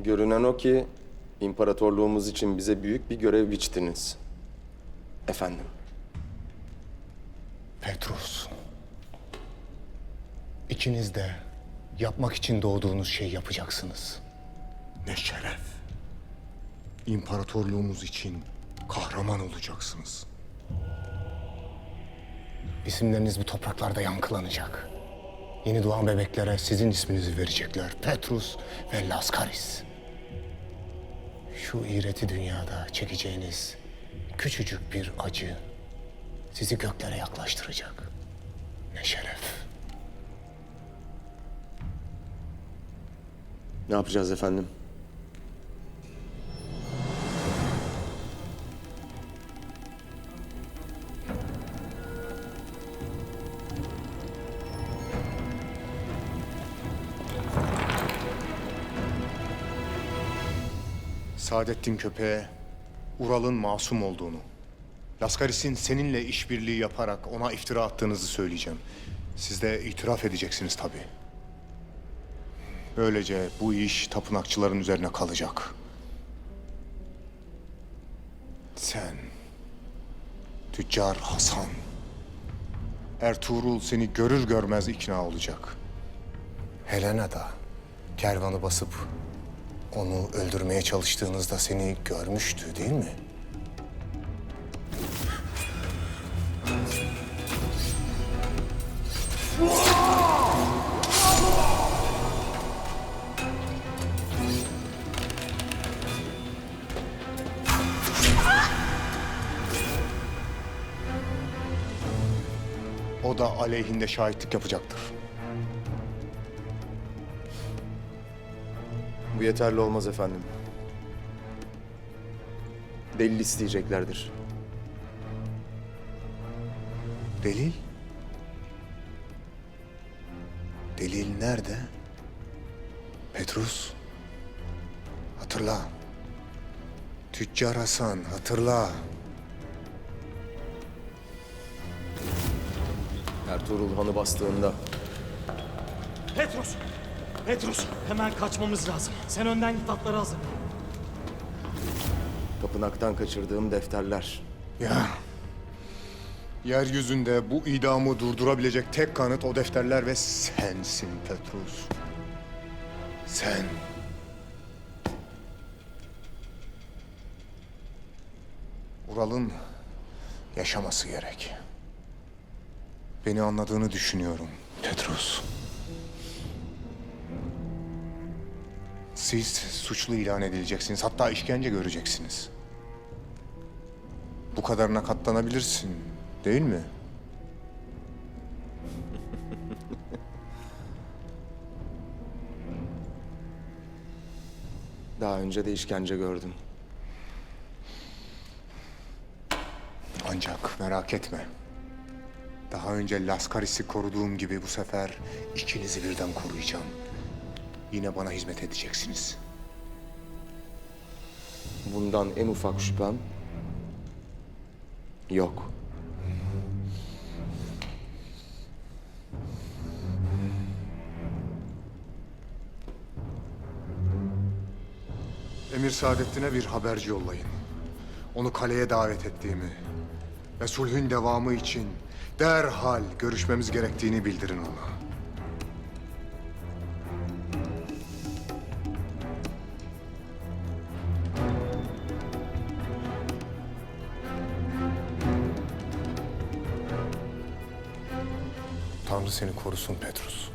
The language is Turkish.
Görünen o ki imparatorluğumuz için bize büyük bir görev biçtiniz. Efendim. Petrus. İkiniz de yapmak için doğduğunuz şeyi yapacaksınız. Ne şeref. İmparatorluğumuz için kahraman olacaksınız. İsimleriniz bu topraklarda yankılanacak. Yeni doğan bebeklere sizin isminizi verecekler. Petrus ve Laskaris. Şu iğreti dünyada çekeceğiniz küçücük bir acı sizi göklere yaklaştıracak. Ne şeref. Ne yapacağız efendim? Saadettin Köpe'ye Ural'ın masum olduğunu, Laskaris'in seninle işbirliği yaparak ona iftira attığınızı söyleyeceğim. Siz de itiraf edeceksiniz tabii. Böylece bu iş tapınakçıların üzerine kalacak. Sen, Tüccar Hasan, Ertuğrul seni görür görmez ikna olacak. Helena da kervanı basıp onu öldürmeye çalıştığınızda seni görmüştü değil mi? O da aleyhinde şahitlik yapacaktır. Bu yeterli olmaz efendim. Delil isteyeceklerdir. Delil? Delil nerede? Petrus. Hatırla. Tüccar Hasan, hatırla. Ertuğrul Han'ı bastığında Petrus! Petrus! Hemen kaçmamız lazım. Sen önden git atları hazırla. tapınaktan kaçırdığım defterler. Ya. Yeryüzünde bu idamı durdurabilecek tek kanıt o defterler ve sensin Petrus. Sen. Ural'ın yaşaması gerek. Beni anladığını düşünüyorum Petrus. Siz suçlu ilan edileceksiniz. Hatta işkence göreceksiniz. Bu kadarına katlanabilirsin, değil mi? Daha önce de işkence gördüm. Ancak merak etme. Daha önce Laskaris'i koruduğum gibi bu sefer ikinizi birden koruyacağım. Yine bana hizmet edeceksiniz. Bundan en ufak şüphem yok. Emir Saadettin'e bir haberci yollayın. Onu kaleye davet ettiğimi ve sulhün devamı için derhal görüşmemiz gerektiğini bildirin ona. Tanrı seni korusun Petrus.